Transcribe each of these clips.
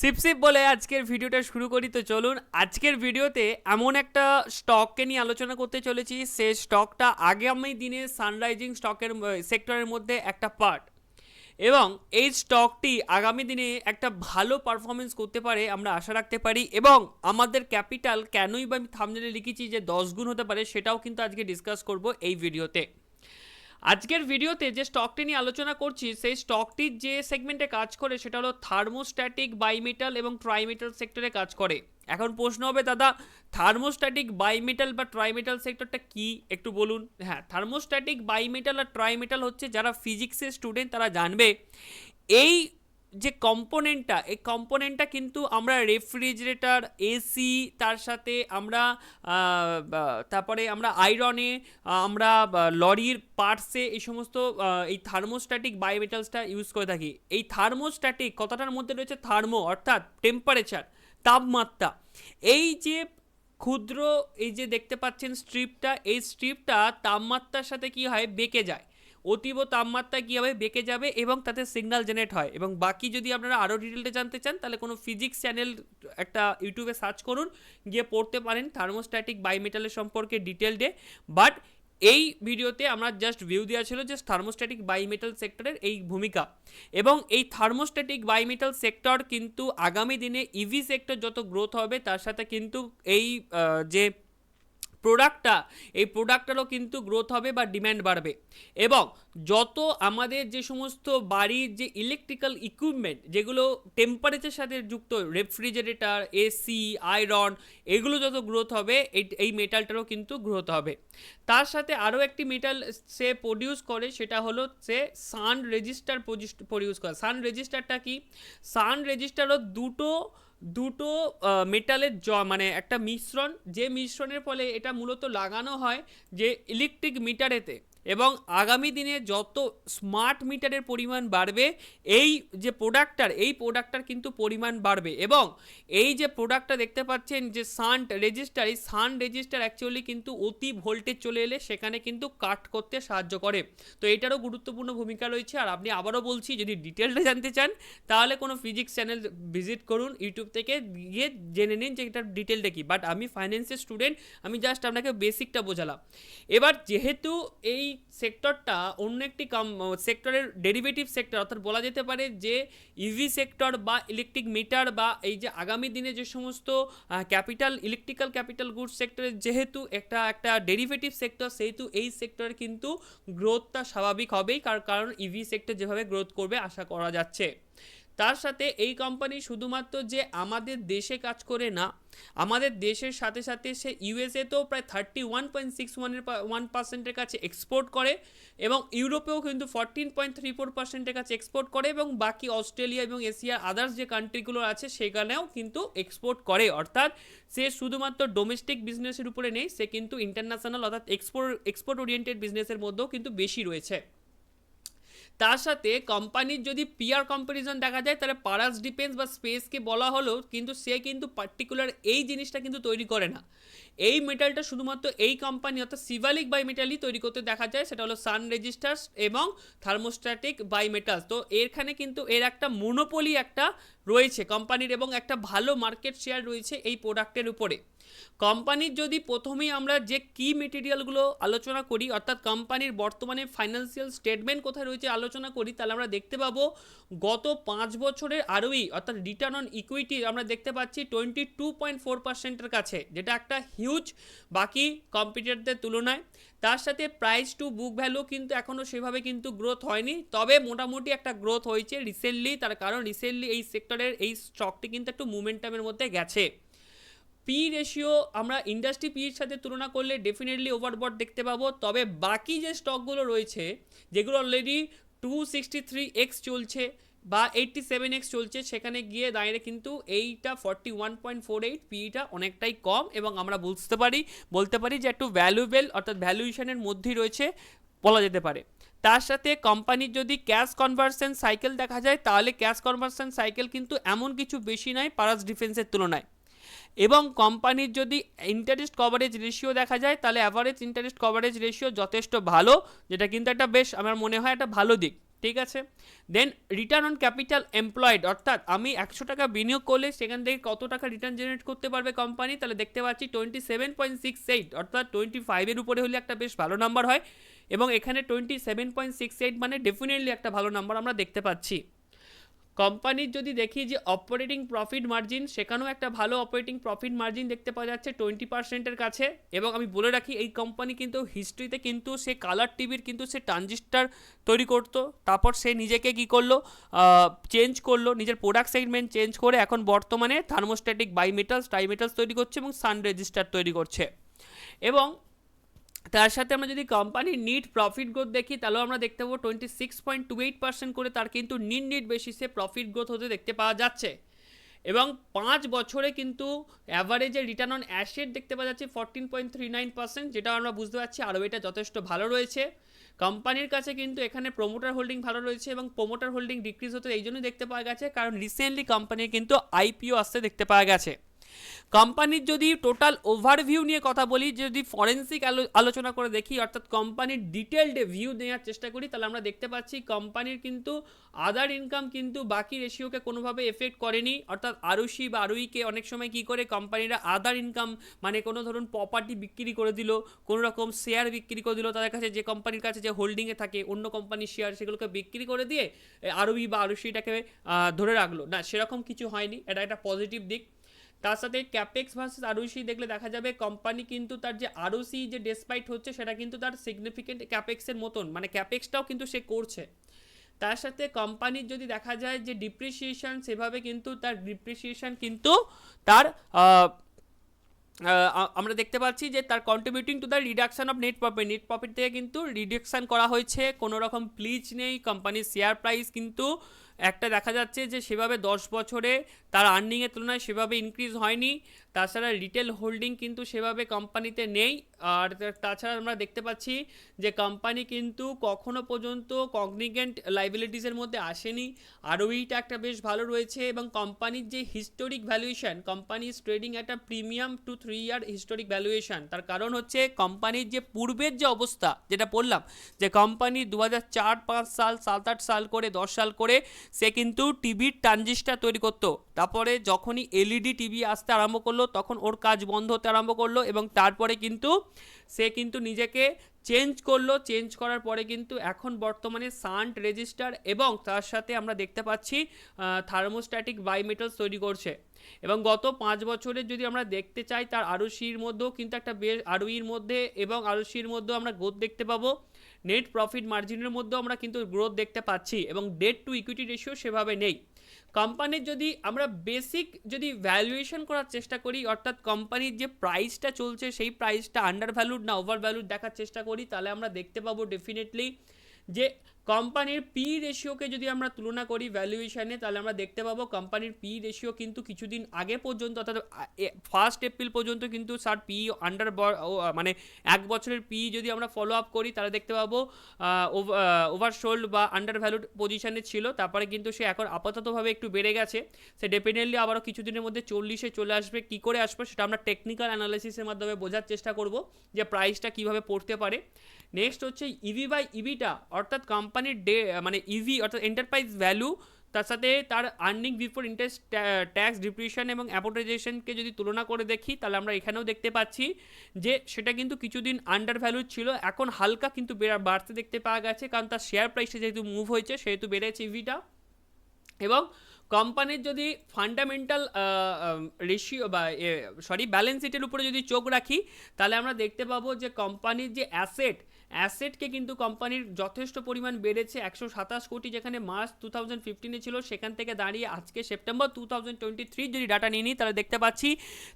সিপসিপ বলে আজকের ভিডিওটা শুরু করি। তো চলুন, আজকের ভিডিওতে এমন একটা স্টককে নিয়ে আলোচনা করতে চলেছি। সে স্টকটা আগামী দিনে সানরাইজিং স্টকের সেক্টরের মধ্যে একটা পার্ট এবং এই স্টকটি আগামী দিনে একটা ভালো পারফরমেন্স করতে পারে, আমরা আশা রাখতে পারি। এবং আমাদের ক্যাপিটাল কেনই বা আমি থামজেলে লিখেছি যে দশ গুণ হতে পারে, সেটাও কিন্তু আজকে ডিসকাস করব এই ভিডিওতে। আজকের ভিডিওতে যে স্টকটি নিয়ে আলোচনা করছি, সেই স্টকটির যে সেগমেন্টে কাজ করে, সেটা হলো থার্মোস্ট্যাটিক বাইমেটাল এবং ট্রাইমেটাল সেক্টরে কাজ করে। এখন প্রশ্ন হবে, দাদা থার্মোস্ট্যাটিক বাইমেটাল বা ট্রাইমেটাল সেক্টরটা কি? একটু বলুন। হ্যাঁ থার্মোস্ট্যাটিক বাইমেটাল আর ট্রাইমেটাল হচ্ছে যারা ফিজিক্সের স্টুডেন্ট তারা জানবে, এই যে কম্পোনেন্টটা এই কম্পোনেন্টটা কিন্তু আমরা রেফ্রিজারেটর এসি তার সাথে আমরা তারপরে আমরা আয়রনে আমরা লরির পার্টসে এই সমস্ত এই থার্মোস্ট্যাটিক বায়োমেটালসটা ইউজ করে থাকি। এই থার্মোস্ট্যাটিক কথাটার মধ্যে রয়েছে থার্মো অর্থাৎ টেম্পারেচার তাপমাত্রা। এই যে ক্ষুদ্র, এই যে দেখতে পাচ্ছেন স্ট্রিপটা এই স্ট্রিপটা তাপমাত্রার সাথে কি হয়? বেঁকে যায়। অতীব তাপমাত্রা কীভাবে বেঁকে যাবে এবং তাতে সিগন্যাল জেনারেট হয়। এবং বাকি যদি আপনারা আরও ডিটেলটা জানতে চান, তাহলে কোনো ফিজিক্স চ্যানেল একটা ইউটিউবে সার্চ করুন, গিয়ে পড়তে পারেন থার্মোস্ট্যাটিক বাইমেটালের সম্পর্কে ডিটেলডে বাট এই ভিডিওতে আমরা জাস্ট ভিউ দেওয়া ছিল যে থার্মোস্ট্যাটিক বাইমেটাল সেক্টরের এই ভূমিকা। এবং এই থার্মোস্ট্যাটিক বাইমেটাল সেক্টর কিন্তু আগামী দিনে ইভি সেক্টর যত গ্রোথ হবে, তার সাথে কিন্তু এই যে প্রোডাক্টটা এই প্রোডাক্টটারও কিন্তু গ্রোথ হবে বা ডিম্যান্ড বাড়বে। এবং যত আমাদের যে সমস্ত বাড়ির যে ইলেকট্রিক্যাল ইকুইপমেন্ট যেগুলো টেম্পারেচার সাথে যুক্ত রেফ্রিজারেটর এসি আয়রন এগুলো যত গ্রোথ হবে এই এই মেটালটারও কিন্তু গ্রোথ হবে। তার সাথে আরও একটি মেটাল সে প্রডিউস করে, সেটা হলো সে সান রেজিস্টার প্রডিউস করে। সান রেজিস্টারটা কি? সান রেজিস্টারও দুটো দুটো মেটালের জ মানে একটা মিশ্রণ, যে মিশ্রণের ফলে এটা মূলত লাগানো হয় যে ইলেকট্রিক মিটারেতে এবং আগামী দিনে যত স্মার্ট মিটারের পরিমাণ বাড়বে, এই যে প্রোডাক্টটার এই প্রোডাক্টটার কিন্তু পরিমাণ বাড়বে এবং এই যে প্রোডাক্টটা দেখতে পাচ্ছেন যে সান্ট রেজিস্টার এই সান রেজিস্টার অ্যাকচুয়ালি কিন্তু অতি ভোল্টেজ চলে এলে সেখানে কিন্তু কাট করতে সাহায্য করে। তো এটারও গুরুত্বপূর্ণ ভূমিকা রয়েছে। আর আপনি আবারও বলছি, যদি ডিটেলটা জানতে চান, তাহলে কোনো ফিজিক্স চ্যানেল ভিজিট করুন ইউটিউব থেকে গিয়ে জেনে নিন যে এটার ডিটেলটা কি। বাট আমি ফাইন্যান্সের স্টুডেন্ট আমি জাস্ট আপনাকে বেসিকটা বোঝালাম। এবার যেহেতু এই সেক্টরটা অন্য একটি কাম সেক্টরের ডেরিভেটিভ সেক্টর অর্থাৎ বলা যেতে পারে যে ইভি সেক্টর বা ইলেকট্রিক মিটার বা এই যে আগামী দিনে যে সমস্ত ক্যাপিটাল ইলেকট্রিক্যাল ক্যাপিটাল গুডস সেক্টরের যেহেতু একটা একটা ডেরিভেটিভ সেক্টর সেহেতু এই সেক্টরে কিন্তু গ্রোথটা স্বাভাবিক হবেই, কার, কারণ ইভি সেক্টর যেভাবে গ্রোথ করবে, আশা করা যাচ্ছে। তার সাথে এই কোম্পানি শুধুমাত্র যে আমাদের দেশে কাজ করে না, আমাদের দেশের সাথে সাথে সে ইউএসএতেও প্রায় থার্টি ওয়ান পয়েন্ট সিক্স ওয়ানের ওয়ান পার্সেন্টের কাছে এক্সপোর্ট করে এবং ইউরোপেও কিন্তু ফোরটিন পয়েন্ট থ্রি ফোর পার্সেন্টের কাছে এক্সপোর্ট করে এবং বাকি অস্ট্রেলিয়া এবং এশিয়ার আদার্স যে কান্ট্রিগুলো আছে সেখানেও কিন্তু এক্সপোর্ট করে। অর্থাৎ সে শুধুমাত্র ডোমেস্টিক বিজনেসের উপরে নেই, সে কিন্তু ইন্টারন্যাশনাল অর্থাৎ এক্সপোর্ট এক্সপোর্ট ওরিয়েন্টেড বিজনেসের মধ্যেও কিন্তু বেশি রয়েছে। তার সাথে কোম্পানির যদি পিয়ার কম্পারিজন দেখা যায়, তাহলে পারাস ডিফেন্স বা স্পেসকে বলা হলো, কিন্তু সে কিন্তু পার্টিকুলার এই জিনিসটা কিন্তু তৈরি করে না। এই মেটালটা শুধুমাত্র এই কোম্পানি অর্থাৎ সিভালিক বাই মেটালই তৈরি করতে দেখা যায়, সেটা হলো সান রেজিস্টার্স এবং থার্মোস্ট্যাটিক বাই মেটালস তো এখানে কিন্তু এর একটা মোনোপলি একটা রয়েছে। কোম্পানির এবং একটা ভালো মার্কেট শেয়ার রয়েছে এই প্রোডাক্টের উপরে। কোম্পানির যদি প্রথমেই আমরা যে কি মেটেরিয়ালগুলো আলোচনা করি, অর্থাৎ কোম্পানির বর্তমানে ফাইন্যান্সিয়াল স্টেটমেন্ট কোথায় রয়েছে আলোচনা করি, তাহলে আমরা দেখতে পাবো গত পাঁচ বছরের আরোই অর্থাৎ রিটার্ন অন ইকুইটি আমরা দেখতে পাচ্ছি টোয়েন্টি টু পয়েন্ট ফোর পার্সেন্টের কাছে, যেটা একটা হিউজ বাকি কম্পিটিটরদের তুলনায় তার সাথে প্রাইস টু বুক ভ্যালু কিন্তু এখনও সেভাবে কিন্তু গ্রোথ হয়নি। তবে মোটামুটি একটা গ্রোথ হয়েছে রিসেন্টলি তার কারণ রিসেন্টলি এই সেক্টরের এই স্টকটি কিন্তু একটু মুমেন্টামের মধ্যে গেছে। পি রেশিও আমরা ইন্ডাস্ট্রি পির সাথে তুলনা করলে ডেফিনেটলি ওভারবট দেখতে পাবো। তবে বাকি যে স্টকগুলো রয়েছে, যেগুলো already two sixty three x চলছে বা এইটটি সেভেন এক্স চলছে, সেখানে গিয়ে দাঁড়িয়ে কিন্তু এইটা forty one point four eight পিটা অনেকটাই কম এবং আমরা বুঝতে পারি, বলতে পারি যে একটু ভ্যালুয়েবল অর্থাৎ ভ্যালুয়েশনের মধ্যেই রয়েছে বলা যেতে পারে। তার সাথে কোম্পানির যদি ক্যাশ কনভার্সন সাইকেল দেখা যায়, তাহলে ক্যাশ কনভার্সন সাইকেল কিন্তু এমন কিছু বেশি নয় পারাস ডিফেন্সের তুলনায়। এবং কোম্পানির যদি ইন্টারেস্ট কভারেজ রেশিও দেখা যায়, তাহলে অ্যাভারেজ ইন্টারেস্ট কভারেজ রেশিও যথেষ্ট ভালো, যেটা কিন্তু একটা বেশ, আমার মনে হয়, একটা ভালো দিক। ঠিক আছে? Then return on capital employed অর্থাৎ আমি একশো টাকা বিনিয়োগ করলে সেখান থেকে কত টাকা রিটার্ন জেনারেট করতে পারবে কোম্পানি তাহলে দেখতে পাচ্ছি twenty seven point six eight অর্থাৎ টোয়েন্টি ফাইভের উপরে হলে একটা বেশ ভালো নাম্বার হয় এবং এখানে twenty seven point six eight মানে ডেফিনেটলি একটা ভালো নাম্বার আমরা দেখতে পাচ্ছি। কোম্পানির যদি দেখি যে অপারেটিং প্রফিট মার্জিন সেখানেও একটা ভালো অপারেটিং প্রফিট মার্জিন দেখতে পাওয়া যাচ্ছে টোয়েন্টি পার্সেন্টের কাছে। এবং আমি বলে রাখি, এই কোম্পানি কিন্তু হিস্ট্রিতে কিন্তু সে কালার টিভির কিন্তু সে ট্রানজিস্টার তৈরি করতো। তারপর সে নিজেকে কি করল? চেঞ্জ করল, নিজের প্রোডাক্ট সেগমেন্ট চেঞ্জ করে এখন বর্তমানে থার্মোস্ট্যাটিক বাইমেটালস টাইমেটালস তৈরি করছে এবং সান রেজিস্টার তৈরি করছে। এবং তার সাথে আমরা যদি কোম্পানির নিট প্রফিট গ্রোথ দেখি, তাহলেও আমরা দেখতে পাবো twenty six point two eight percent করে তার কিন্তু নিট নিট বেসিসে প্রফিট গ্রোথ হতে দেখতে পাওয়া যাচ্ছে। এবং পাঁচ বছরে কিন্তু অ্যাভারেজে রিটার্ন অন অ্যাসেট দেখতে পাওয়া যাচ্ছে fourteen point three nine percent যেটা আমরা বুঝতে পারছি আরও এটা যথেষ্ট ভালো রয়েছে। কোম্পানির কাছে কিন্তু এখানে প্রোমোটার হোল্ডিং ভালো রয়েছে এবং প্রোমোটার হোল্ডিং ডিক্রিজ হতে এই জন্যই দেখতে পাওয়া গেছে, কারণ রিসেন্টলি কোম্পানির কিন্তু আইপিও আসতে দেখতে পাওয়া গেছে। কোম্পানির যদি টোটাল ওভারভিউ নিয়ে কথা বলি, যদি ফরেন্সিক আলোচনা করে দেখি, অর্থাৎ কোম্পানির ডিটেলড ভিউ নেওয়ার চেষ্টা করি, তাহলে আমরা দেখতে পাচ্ছি কোম্পানির কিন্তু আদার ইনকাম কিন্তু বাকি রেশিওকে কোনোভাবে এফেক্ট করেনি। অর্থাৎ আরুষি বা আরুইকে অনেক সময় কি করে, কোম্পানিরা আদার ইনকাম মানে কোনো ধরুন প্রপার্টি বিক্রি করে দিল, কোনো রকম শেয়ার বিক্রি করে দিল, তাদের কাছে যে কোম্পানির কাছে যে হোল্ডিংয়ে থাকে, অন্য কোম্পানির শেয়ার সেগুলোকে বিক্রি করে দিয়ে আরবি বা আরুষিটাকে ধরে রাখল। না, সেরকম কিছু হয়নি। এটা একটা পজিটিভ দিক। তার সাথে ক্যাপেক্স ভার্সেস আরওসি দেখলে দেখা যাবে কোম্পানি কিন্তু তার যে আরওসি যে ডেসপাইট হচ্ছে, সেটা কিন্তু তার সিগনিফিকেন্ট ক্যাপেক্সের মতন। মানে ক্যাপেক্সটাও কিন্তু সে করছে। তার সাথে কোম্পানির যদি দেখা যায় যে ডিপ্রিসিয়েশন সেভাবে কিন্তু তার ডিপ্রিসিয়েশন কিন্তু তার আমরা দেখতে পাচ্ছি যে তার contributing to the reduction of net profit net profit থেকে কিন্তু রিডাকশন করা হয়েছে। কোনো রকম প্লিজ নেই। কোম্পানির শেয়ার প্রাইস কিন্তু একটা দেখা যাচ্ছে যে সেভাবে দশ বছরে তার আর্নিংয়ের তুলনায় সেভাবে ইনক্রিজ হয়নি। তাছাড়া রিটেল হোল্ডিং কিন্তু সেভাবে কোম্পানিতে নেই। আর তাছাড়া আমরা দেখতে পাচ্ছি যে কোম্পানি কিন্তু কখনো পর্যন্ত কগনিগেন্ট লাইবিলিটিসের মধ্যে আসেনি। আর ওইটা একটা বেশ ভালো রয়েছে এবং কোম্পানির যে হিস্টোরিক ভ্যালুয়েশন কোম্পানি ট্রেডিং একটা premium two three year historic valuation তার কারণ হচ্ছে কোম্পানির যে পূর্বের যে অবস্থা, যেটা বললাম, যে কোম্পানি দু হাজার চার, পাঁচ সাল, সাত, আট সাল করে, দশ সাল করে সে কিন্তু টিভির ট্রানজিস্টার তৈরি করতো। তারপরে যখনই এলইডি টিভি আসতে আরম্ভ করল, তখন ওর কাজ বন্ধ হতে আরম্ভ করল এবং তারপরে কিন্তু সে কিন্তু নিজেকে চেঞ্জ করল। চেঞ্জ করার পরে কিন্তু এখন বর্তমানে সান্ট রেজিস্টার এবং তার সাথে আমরা দেখতে পাচ্ছি থার্মোস্ট্যাটিক বাইমেটালস তৈরি করছে। এবং গত পাঁচ বছরের যদি আমরা দেখতে চাই, তার আরুশির মধ্যেও কিন্তু একটা বেশ আরুইর মধ্যে এবং আরুশির মধ্যেও আমরা গোদ দেখতে পাবো। নেট প্রফিট মার্জিনের মধ্যেও আমরা কিন্তু গ্রোথ দেখতে পাচ্ছি এবং ডেট টু ইকুইটি রেশিও সেভাবে নেই। কোম্পানির যদি আমরা বেসিক যদি ভ্যালুয়েশন করার চেষ্টা করি, অর্থাৎ কোম্পানির যে প্রাইসটা চলছে, সেই প্রাইসটা আন্ডার ভ্যালুড না ওভার ভ্যালুড দেখার চেষ্টা করি, তাহলে আমরা দেখতে পাবো ডেফিনেটলি যে কোম্পানির পি রেশিওকে যদি আমরা তুলনা করি ভ্যালুয়েশনে তাহলে আমরা দেখতে পাবো কোম্পানির পি রেশিও কিন্তু কিছুদিন আগে পর্যন্ত, অর্থাৎ ফার্স্ট এপ্রিল পর্যন্ত কিন্তু স্যার পি আন্ডার মানে এক বছরের পি যদি আমরা ফলো আপ করি, তাহলে দেখতে পাবো ওভারসোল্ড বা আন্ডার ভ্যালুড পজিশনে ছিল, তারপরে কিন্তু সে এখন আপাততভাবে একটু বেড়ে গেছে। সে ডেফিনেটলি আবারও কিছুদিনের মধ্যে চল্লিশে চলে আসবে, কী করে আসবে সেটা আমরা টেকনিক্যাল অ্যানালিসিসের মাধ্যমে বোঝার চেষ্টা করব, যে প্রাইসটা কীভাবে পড়তে পারে। নেক্সট হচ্ছে ইভি বাই ইভিটা অর্থাৎ কোম্পানির ডে মানে ইভি অর্থাৎ এন্টারপ্রাইজ ভ্যালু তার সাথে তার earning before interest tax depreciation এবং অ্যাপোটাইজেশনকে যদি তুলনা করে দেখি, তাহলে আমরা এখানেও দেখতে পাচ্ছি যে সেটা কিন্তু কিছুদিন আন্ডার ভ্যালু ছিল, এখন হালকা কিন্তু বাড়তে দেখতে পাওয়া গেছে, কারণ তার শেয়ার প্রাইসে যেহেতু মুভ হয়েছে, সেহেতু বেড়েছে ইভিটা এবং কোম্পানির যদি ফান্ডামেন্টাল রেশিও বা সরি ব্যালেন্স শিটের উপরে যদি চোখ রাখি, তাহলে আমরা দেখতে পাবো যে কোম্পানির যে অ্যাসেট অ্যাসেটকে কিন্তু কোম্পানির যথেষ্ট পরিমাণ বেড়েছে, একশো সাতাশ কোটি যেখানে মার্চ টু থাউজেন্ড ফিফটিনে ছিল, সেখান থেকে দাঁড়িয়ে আজকে September two thousand twenty three যদি ডাটা নিয়ে নিই, তাহলে দেখতে পাচ্ছি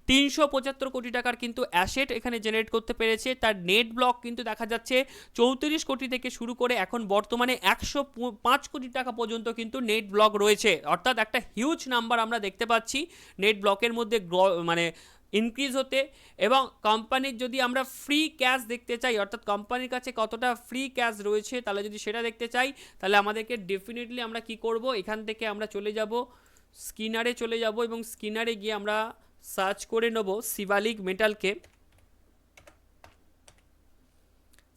তিনশো পঁচাত্তর কোটি টাকার কিন্তু অ্যাসেট এখানে জেনারেট করতে পেরেছে। তার নেট ব্লক কিন্তু দেখা যাচ্ছে চৌত্রিশ কোটি থেকে শুরু করে এখন বর্তমানে একশো পাঁচ কোটি টাকা পর্যন্ত কিন্তু নেট ব্লক রয়েছে। অর্থাৎ একটা হিউজ নাম্বার আমরা দেখতে পাচ্ছি নেট ব্লকের মধ্যে মানে ইনক্রিজ হতে এবং কোম্পানির যদি আমরা ফ্রি ক্যাশ দেখতে চাই, অর্থাৎ কোম্পানির কাছে কতটা ফ্রি ক্যাশ রয়েছে তাহলে যদি সেটা দেখতে চাই, তাহলে আমাদেরকে ডেফিনেটলি আমরা কি করব? এখান থেকে আমরা চলে যাব স্কিনারে চলে যাব এবং স্কিনারে গিয়ে আমরা সার্চ করে নেব শিবালিক মেটালকে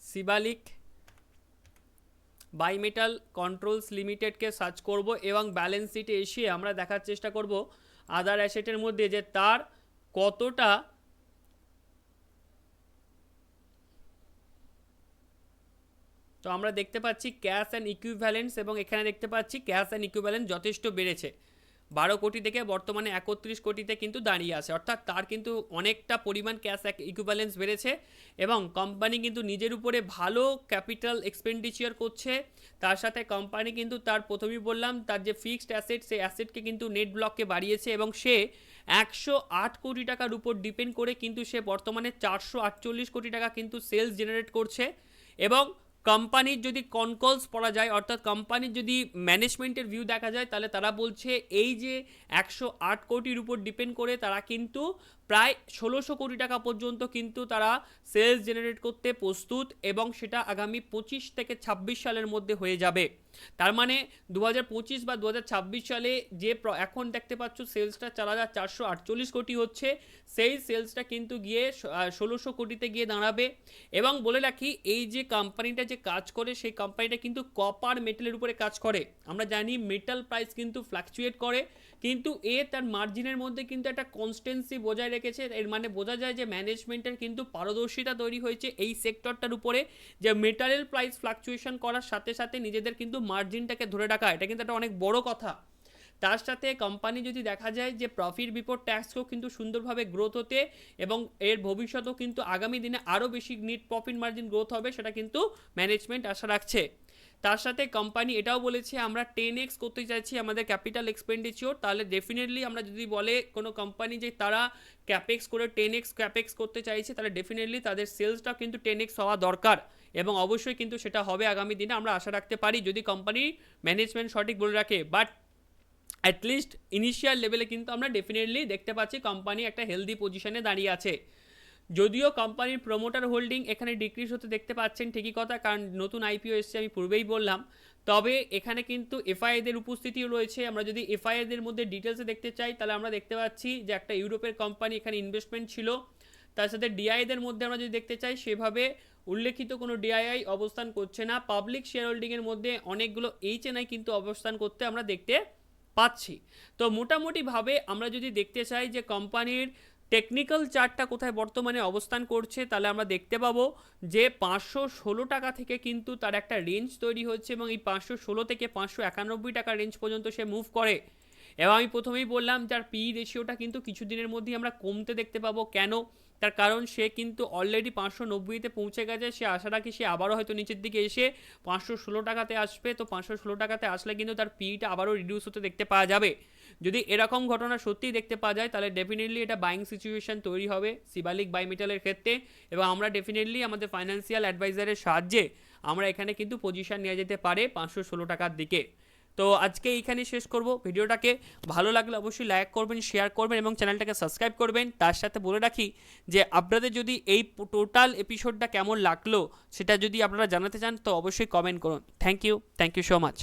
শিবালিক বাইমেটাল কন্ট্রোলস লিমিটেডকে সার্চ করব এবং ব্যালেন্স শিটে এসে আমরা দেখার চেষ্টা করব আদার অ্যাসেটের মধ্যে যে তার কতটা তো আমরা দেখতে পাচ্ছি ক্যাশ অ্যান্ড ইকুইভ্যালেন্স এবং এখানে দেখতে পাচ্ছি ক্যাশ অ্যান্ড ইকুইভ্যালেন্স যথেষ্ট বেড়েছে। বারো কোটি থেকে বর্তমানে একত্রিশ কোটিতে কিন্তু দাঁড়িয়ে আছে। অর্থাৎ তার কিন্তু অনেকটা পরিমাণ ক্যাশ ইকুইভ্যালেন্স বেড়েছে এবং কোম্পানি কিন্তু নিজের উপরে ভালো ক্যাপিটাল এক্সপেন্ডিচার করছে। তার সাথে কোম্পানি কিন্তু তার প্রথমেই বললাম, তার যে ফিক্সড অ্যাসেট সেই অ্যাসেটকে কিন্তু নেট ব্লককে বাড়িয়েছে এবং সে একশো আট কোটি টাকার উপর ডিপেন্ড করে কিন্তু সে বর্তমানে চারশো আটচল্লিশ কোটি টাকা কিন্তু সেলস জেনারেট করছে এবং কোম্পানির যদি কনকলস পড়া যায়, অর্থাৎ কোম্পানির যদি ম্যানেজমেন্টের ভিউ দেখা যায়, তাহলে তারা বলছে, এই যে একশো আট কোটির উপর ডিপেন্ড করে তারা কিন্তু প্রায় ষোলোশো কোটি টাকা পর্যন্ত কিন্তু তারা সেলস জেনারেট করতে প্রস্তুত এবং সেটা আগামী পঁচিশ থেকে ছাব্বিশ সালের মধ্যে হয়ে যাবে। তার মানে দু হাজার পঁচিশ বা দু হাজার ছাব্বিশ সালে যে এখন দেখতে পাচ্ছ সেলসটা চার হাজার চারশো আটচল্লিশ কোটি হচ্ছে। সেই সেলসটা কিন্তু গিয়ে ষোলোশো কোটিতে গিয়ে দাঁড়াবে। এবং বলে রাখি, এই যে কোম্পানিটা যে কাজ করে, সেই কোম্পানিটা কিন্তু কপার মেটালের উপরে কাজ করে। আমরা জানি মেটাল প্রাইস কিন্তু ফ্লাকচুয়েট করে। কিন্তু এ তার মার্জিনের মধ্যে কিন্তু একটা কনস্টেন্সি বজায় রেখেছে এর মানে বোঝা যায় যে ম্যানেজমেন্টের কিন্তু পারদর্শিতা তৈরি হয়েছে এই সেক্টরটার উপরে, যে মেটারিয়াল প্রাইস ফ্লাকচুয়েশন করার সাথে সাথে নিজেদের কিন্তু মার্জিনটাকে ধরে রাখা, এটা কিন্তু একটা অনেক বড় কথা। তার সাথে কোম্পানি যদি দেখা যায় যে প্রফিট বিফোর ট্যাক্সকেও কিন্তু সুন্দরভাবে গ্রোথ হতে এবং এর ভবিষ্যতেও কিন্তু আগামী দিনে আরও বেশি নিট প্রফিট মার্জিন গ্রোথ হবে, সেটা কিন্তু ম্যানেজমেন্ট আশা রাখছে। তার সাথে কোম্পানি এটাও বলেছে, আমরা টেন এক্স করতে চাইছি আমাদের ক্যাপিটাল এক্সপেন্ডিচার তাহলে ডেফিনেটলি আমরা যদি বলে কোনো কোম্পানি যে তারা ক্যাপেক্স করে টেন এক্স ক্যাপেক্স করতে চাইছে, তাহলে ডেফিনেটলি তাদের সেলসটাও কিন্তু টেন এক্স হওয়া দরকার এবং অবশ্যই কিন্তু সেটা হবে আগামী দিনে, আমরা আশা রাখতে পারি যদি কোম্পানি ম্যানেজমেন্ট সঠিক বলে রাখে। বাট অ্যাটলিস্ট ইনিশিয়াল লেভেলে কিন্তু আমরা ডেফিনেটলি দেখতে পাচ্ছি কোম্পানি একটা হেলদি পজিশনে দাঁড়িয়ে আছে। যদিও কোম্পানির প্রোমোটার হোল্ডিং এখানে ডিক্রিজ হতে দেখতে পাচ্ছেন, ঠিকই কথা, কারণ নতুন আইপিও এসছে, আমি পূর্বেই বললাম। তবে এখানে কিন্তু এফআইএদের উপস্থিতিও রয়েছে। আমরা যদি এফআইএদের মধ্যে ডিটেলসে দেখতে চাই, তাহলে আমরা দেখতে পাচ্ছি যে একটা ইউরোপের কোম্পানি এখানে ইনভেস্টমেন্ট ছিল। তার সাথে ডিআইদের মধ্যে আমরা যদি দেখতে চাই, সেভাবে উল্লেখিত কোনো ডিআইআই অবস্থান করছে না। পাবলিক শেয়ার হোল্ডিংয়ের মধ্যে অনেকগুলো এইচএনআই কিন্তু অবস্থান করতে আমরা দেখতে পাচ্ছি। তো মোটামুটিভাবে আমরা যদি দেখতে চাই যে কোম্পানির টেকনিক্যাল চার্টটা কোথায় বর্তমানে অবস্থান করছে, তাহলে আমরা দেখতে পাবো যে পাঁচশো ষোলো টাকা থেকে কিন্তু তার একটা রেঞ্জ তৈরি হচ্ছে এবং এই পাঁচশো ষোলো থেকে পাঁচশো একানব্বই টাকা রেঞ্জ পর্যন্ত সে মুভ করে। এবং আমি প্রথমেই বললাম, যার পি রেশিওটা কিন্তু কিছুদিনের মধ্যেই আমরা কমতে দেখতে পাবো। কেন? তার কারণ সে কিন্তু অলরেডি পাঁচশো নব্বইতে পৌঁছে গেছে, সে আশা রাখি সে আবারও হয়তো নিচের দিকে এসে পাঁচশো ষোলো টাকাতে আসবে। তো পাঁচশো ষোলো টাকাতে আসলে কিন্তু তার পিটা আবারও রিডিউস হতে দেখতে পাওয়া যাবে। যদি এরকম ঘটনা সত্যিই দেখতে পাওয়া যায়, তাহলে ডেফিনেটলি এটা বাইং সিচুয়েশন তৈরি হবে সিবালিক বাইমেটালের ক্ষেত্রে। এবং আমরা ডেফিনেটলি আমাদের ফাইন্যান্সিয়াল অ্যাডভাইজারের সাহায্যে আমরা এখানে কিন্তু পজিশন নিয়ে যেতে পারে পাঁচশো ষোলো টাকার দিকে। তো আজকে এইখানে শেষ করব ভিডিওটাকে। ভালো লাগলে অবশ্যই লাইক করবেন শেয়ার করবেন এবং চ্যানেলটাকে সাবস্ক্রাইব করবেন। তার সাথে বলে রাখি যে, আপনাদের যদি এই টোটাল এপিসোডটা কেমন লাগল, সেটা যদি আপনারা জানাতে চান, তো অবশ্যই কমেন্ট করুন। Thank you thank you so much